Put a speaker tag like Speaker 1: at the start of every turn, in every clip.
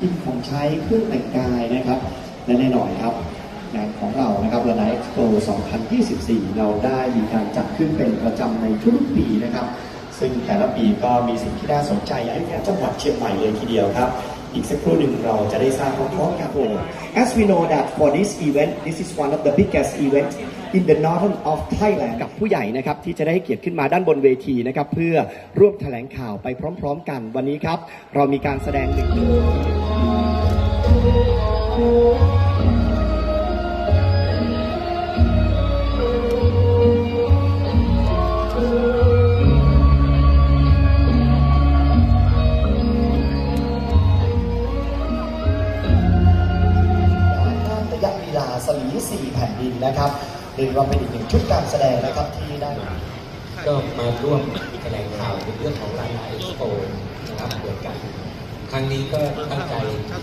Speaker 1: กินของใช้เครื่องแต่งกายนะครับ และแน่นอนครับงานของเรานะครับลานาเอ็กซ์โป2024 เราได้มีการจัดขึ้นเป็นประจำในทุกปีนะครับ ซึ่งแต่ละปีก็มีสิ่งที่น่าสนใจให้แก่จังหวัดเชียงใหม่เลยทีเดียวครับ อีกสักครู่หนึ่งเราจะได้ทราบพร้อมๆกัน As we know that for this event this is one of the biggest event in the northern of Thailand กับผู้ใหญ่นะครับที่จะได้ให้เกียรติขึ้นมาด้านบนเวทีนะครับเพื่อร่วมแถลงข่าวไปพร้อม ๆ กันวันนี้ครับ เรามีการแสดงหนึ่ง สลีสี่แผ่นดินนะครับเรียกว่าเป็นอีกหนึ่งชุดการแสดงนะครับที่ได้
Speaker 2: ก็มาร่วมแถลงข่าวในเรื่องของร้านเอ็กซ์โปนะครับเหมือนกัน ครั้งนี้ก็ตั้งใจ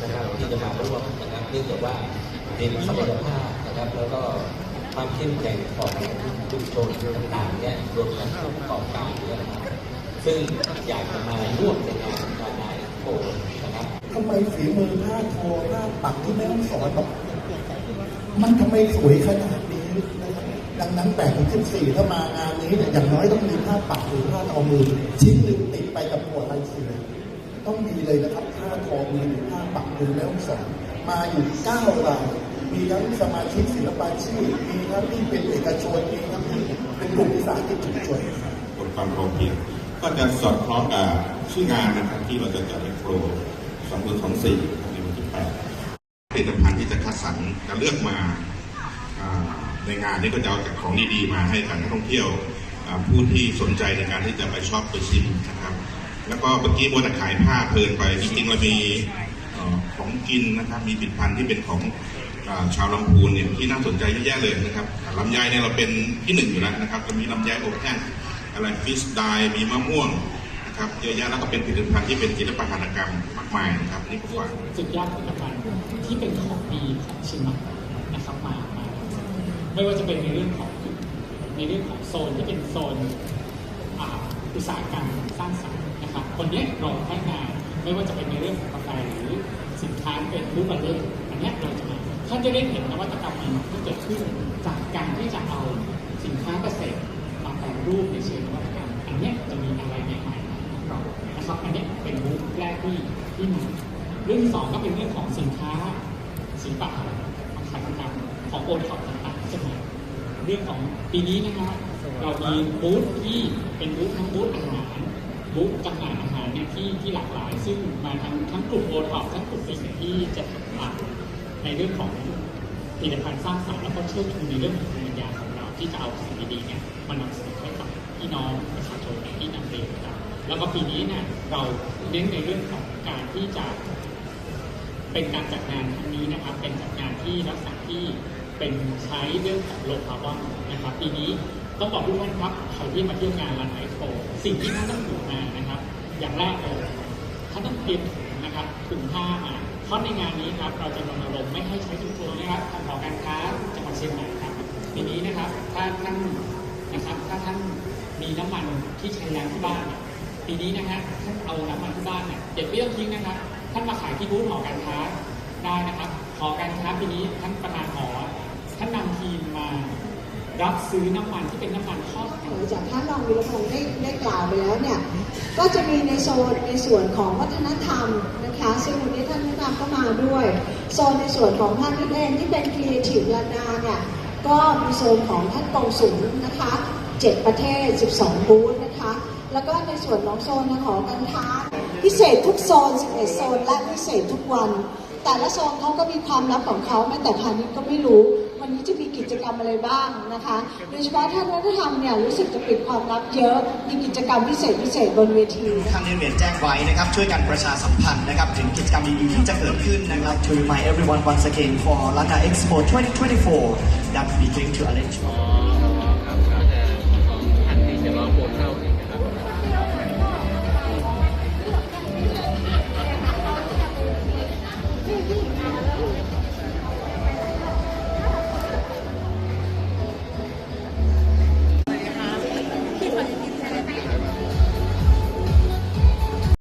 Speaker 2: นะครับที่จะมาร่วมนะครับเนื่องจากว่าเห็นศักยภาพนะครับ แล้วก็ความเข้มแข็งของชุมชนต่างๆเนี่ยรวมทั้งผู้ประกอบการด้วยนะครับซึ่งอยากจะมาร่วมในงานร้านเอ็กซ์โปนะครับ
Speaker 3: ทำไมฝีมือผ้าทอผ้าปักที่แม่ต้องสอนแบบ มันทำไมสวยขนาดนี้นะครับดังนั้นแปดถึงสิบสี่ถ้ามางานนี้เนี่ยอย่างน้อยต้องมีผ้าปักหรือผ้าทอมือ ชิ้นหนึ่งติดไปกับหัวลายเสือต้องมีเลยนะครับผ้าทอมือหรือผ้าปักมือแม่ต้องสอนมาอยู่เก้ารายมีทั้งสมาชิกศิลปาชีพมีทั้งที่เป็นเอกชนมีทั้งที่เป็นกลุ่มวิสาหกิจชุมชน
Speaker 4: บทความพอเพียงก็จะสอดคล้องกับชื่องานนะครับที่เราจะจัดเอ็กโปร2024ในวันที่8 ผลิตภัณฑ์ที่จะคัดสรรจะเลือกมาในงานนี้ก็จะเอาแต่ของดีๆมาให้กับนักท่องเที่ยวผู้ที่สนใจในการที่จะไปชอบไปชิมนะครับ แล้วก็เมื่อกี้มัวแต่ขายผ้าเพลินไปจริงๆเรามีของกินนะครับ มีผลิตภัณฑ์ที่เป็นของอชาวลำพูนเนี่ยที่น่าสนใจเยอะแยะเลยนะครับลำไยเนี่ยเราเป็นที่หนึ่งอยู่แล้วนะครับจะมีลำไยอบแห้งอะไรฟิชไดมีมะม่วง นะครับเยอะแยะแล้วก็เป็นผลิตภัณฑ์ที่เป็นศิลปหัตถกรรมมากมายนะครับอันนี่ก็ฝาก
Speaker 5: สุดยอดผลิตภัณฑ์ที่เป็นของดีของเชียงใหม่นะครับมามาไม่ว่าจะเป็นในเรื่องของในเรื่องของโซนที่เป็นโซนอ่าอุตสาหกรรมสร้างสรรค์นะครับคนนี้เราให้งานไม่ว่าจะเป็นในเรื่องของกาแฟหรือสินค้าที่เป็นรูปแบบนี้อันเนี้ยเราจะมาท่านจะได้เห็นนวัตกรรมใหม่ๆที่เกิดขึ้นจากการที่จะเอาสินค้าเกษตรมาแปรรูปในเชิงนวัต อันนี้เป็นบูธแรกที่ที่มาเรื่องที่สองก็เป็นเรื่องของสินค้าศิลปะหัตถกรรมของโอท็อปต่างๆใช่ไหมเรื่องของปีนี้นะครับเรามีบูธที่เป็นบูธทั้งบูธอาหารบูธจำหน่ายอาหารเนี่ยที่ที่หลากหลาย ซึ่งมาทั้งทั้งกลุ่มโอท็อปทั้งกลุ่มสิ่งที่จะอ่าในเรื่องของผลิตภัณฑ์สร้างสรรค์แล้วก็เชื่อชูในเรื่องของภูมิปัญญาของเราที่จะเอาสิ่งดีๆเนี่ยมานำเสนอให้กับพี่น้องประชาชนที่นำเรียนนะครับ แล้วก็ปีนี้เนี่ยเราเน้นในเรื่องของการที่จะเป็นการจัดงานครั้งนี้นะครับ เป็นจัดงานที่ลักษณะที่เป็นใช้เรื่องของโลคาร์บอนนะครับ ปีนี้ต้องบอกทุกท่านครับใครที่มาเที่ยวงานรันไอโฟสิ่งที่ท่านต้องถือมานะครับ อย่างแรกเลยท่านต้องเตรียมถุงนะครับถุงผ้ามาเพราะในงานนี้ครับเราจะรณรงค์ไม่ให้ใช้ถุงโฟมนะครับทางหอการค้าจังหวัดเชียงใหม่ครับปีนี้นะครับถ้าท่านนะครับถ้าท่านมีน้ำมันที่ใช้แล้วที่บ้านเนี่ย ปีนี้นะฮะท่านเอาน้ำมันที่บ้านเนี่ยเด็ดไม่ต้องทิ้งนะครับท่านมาขายที่บูธหอการค้าได้นะครับหอการค้าปีนี้ท่านประธานหอท่านนำทีมมารับซื้อน้ำมันที่เป็นน้ำมันทอด
Speaker 6: หรือจากท่านรองวิรพงศ์ได้ได้กล่าวไปแล้วเนี่ย ก็จะมีในโซนในส่วนของวัฒนธรรมนะคะ ซึ่งวันนี้ท่านวัฒนธรก็มาด้วย โซนในส่วนของท่านที่เองที่เป็นครีเอทีฟลานาเนี่ย ก็มีโซนของท่านกองสุนนะคะ 7 ประเทศ 12 บูธนะคะ แล้วก็ในส่วนของโซนของการค้าพิเศษทุกโซน 11 โซน และพิเศษทุกวัน แต่ละโซนเขาก็มีความลับของเขาแม้แต่พาณิชย์ก็ไม่รู้ วันนี้จะมีกิจกรรมอะไรบ้างนะคะโดยเฉพาะท่านวัฒนธรรมเนี่ยรู้สึกจะปิดความลับเยอะ มีกิจกรรมพิเศษพิเศษบนเวที
Speaker 1: ทางเรียนแจ้งไว้นะครับ ช่วยกันประชาสัมพันธ์นะครับ ถึงกิจกรรมดีๆที่จะเกิดขึ้นนะครับ To remind everyone once again for Lana Expo 2024 that we going to arrange